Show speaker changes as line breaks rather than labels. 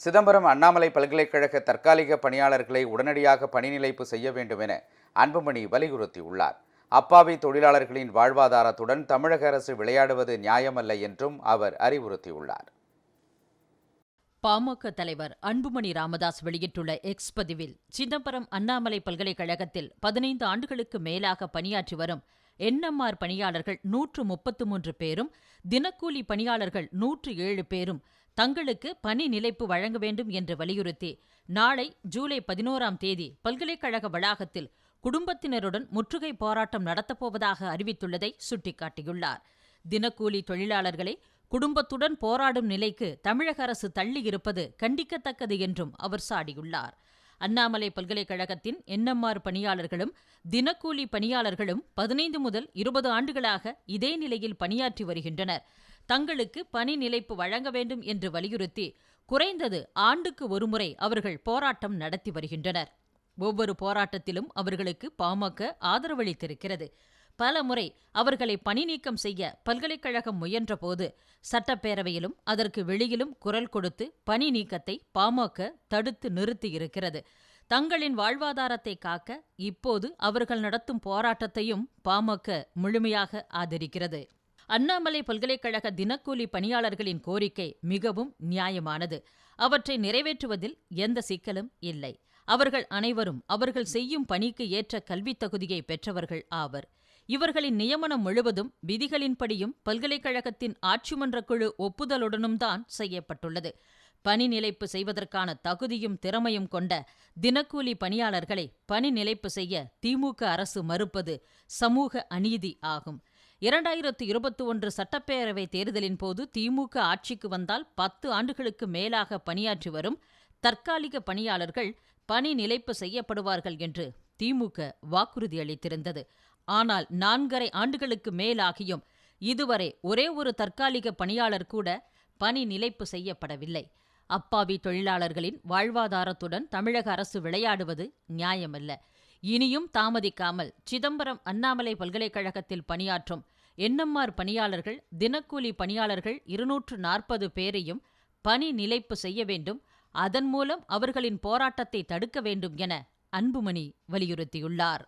சிதம்பரம் அண்ணாமலை பல்கலைக்கழக தற்காலிக பணியாளர்களை உடனடியாக பணிநிலைப்பு செய்ய வேண்டும் என அன்புமணி வலியுறுத்தியுள்ளார். அப்பாவி தொழிலாளர்களின் வாழ்வாதாரத்துடன் தமிழக அரசு விளையாடுவது நியாயமல்ல என்றும் அவர் அறிவுறுத்தியுள்ளார்.
பாமக தலைவர் அன்புமணி ராமதாஸ் வெளியிட்டுள்ள எக்ஸ் பதிவில் சிதம்பரம் அண்ணாமலை பல்கலைக்கழகத்தில் பதினைந்து ஆண்டுகளுக்கு மேலாக பணியாற்றி வரும் என்எம்ஆர் பணியாளர்கள் நூற்று முப்பத்து மூன்று பேரும் தினக்கூலி பணியாளர்கள் நூற்று ஏழு பேரும் தங்களுக்கு பணி நிலைப்பு வழங்க வேண்டும் என்று வலியுறுத்தி நாளை ஜூலை பதினோராம் தேதி பல்கலைக்கழக வளாகத்தில் குடும்பத்தினருடன் முற்றுகை போராட்டம் நடத்தப்போவதாக அறிவித்துள்ளதை சுட்டிக்காட்டியுள்ளார். தினக்கூலி தொழிலாளர்களை குடும்பத்துடன் போராடும் நிலைக்கு தமிழக அரசு தள்ளியிருப்பது கண்டிக்கத்தக்கது என்றும் அவர் சாடியுள்ளார். அண்ணாமலை பல்கலைக்கழகத்தின் என்எம்ஆர் பணியாளர்களும் தினக்கூலி பணியாளர்களும் பதினைந்து முதல் இருபது ஆண்டுகளாக இதே நிலையில் பணியாற்றி வருகின்றனர். தங்களுக்கு பணி நிலைப்பு வழங்க வேண்டும் என்று வலியுறுத்தி குறைந்தது ஆண்டுக்கு ஒருமுறை அவர்கள் போராட்டம் நடத்தி வருகின்றனர். ஒவ்வொரு போராட்டத்திலும் அவர்களுக்கு பாமக ஆதரவளித்திருக்கிறது. பல முறை அவர்களை பணி நீக்கம் செய்ய பல்கலைக்கழகம் முயன்றபோது சட்டப்பேரவையிலும் அதற்கு வெளியிலும் குரல் கொடுத்து பணி நீக்கத்தை பாமக தடுத்து நிறுத்தியிருக்கிறது. தங்களின் வாழ்வாதாரத்தை காக்க இப்போது அவர்கள் நடத்தும் போராட்டத்தையும் பாமக முழுமையாக ஆதரிக்கிறது. அண்ணாமலை பல்கலைக்கழக தினக்கூலி பணியாளர்களின் கோரிக்கை மிகவும் நியாயமானது. அவற்றை நிறைவேற்றுவதில் எந்த சிக்கலும் இல்லை. அவர்கள் அனைவரும் அவர்கள் செய்யும் பணிக்கு ஏற்ற கல்வித் தகுதியை பெற்றவர்கள் ஆவர். இவர்களின் நியமனம் முழுவதும் விதிகளின்படியும் பல்கலைக்கழகத்தின் ஆட்சிமன்ற குழு ஒப்புதலுடனும் தான் செய்யப்பட்டுள்ளது. பணி நிலைப்பு செய்வதற்கான தகுதியும் திறமையும் கொண்ட தினக்கூலி பணியாளர்களை பணி நிலைப்பு செய்ய திமுக அரசு மறுப்பது சமூக அநீதி ஆகும். இரண்டாயிரத்து இருபத்தி ஒன்று சட்டப்பேரவை தேர்தலின் போது திமுக ஆட்சிக்கு வந்தால் பத்து ஆண்டுகளுக்கு மேலாக பணியாற்றி வரும் தற்காலிக பணியாளர்கள் பணி நிலைப்பு செய்யப்படுவார்கள் என்று திமுக வாக்குறுதி அளித்திருந்தது. ஆனால் நான்கரை ஆண்டுகளுக்கு மேலாகியும் இதுவரை ஒரே ஒரு தற்காலிக பணியாளர் கூட பணி நிலைப்பு செய்யப்படவில்லை. அப்பாவி தொழிலாளர்களின் வாழ்வாதாரத்துடன் தமிழக அரசு விளையாடுவது நியாயமல்ல. இனியும் தாமதிக்காமல் சிதம்பரம் அண்ணாமலை பல்கலைக்கழகத்தில் பணியாற்றும் என்எம்ஆர் பணியாளர்கள் தினக்கூலி பணியாளர்கள் இருநூற்று நாற்பது பேரையும் பணி நிலைப்பு செய்ய வேண்டும் அதன் மூலம் அவர்களின் போராட்டத்தை தடுக்க வேண்டும் என அன்புமணி வலியுறுத்தியுள்ளார்.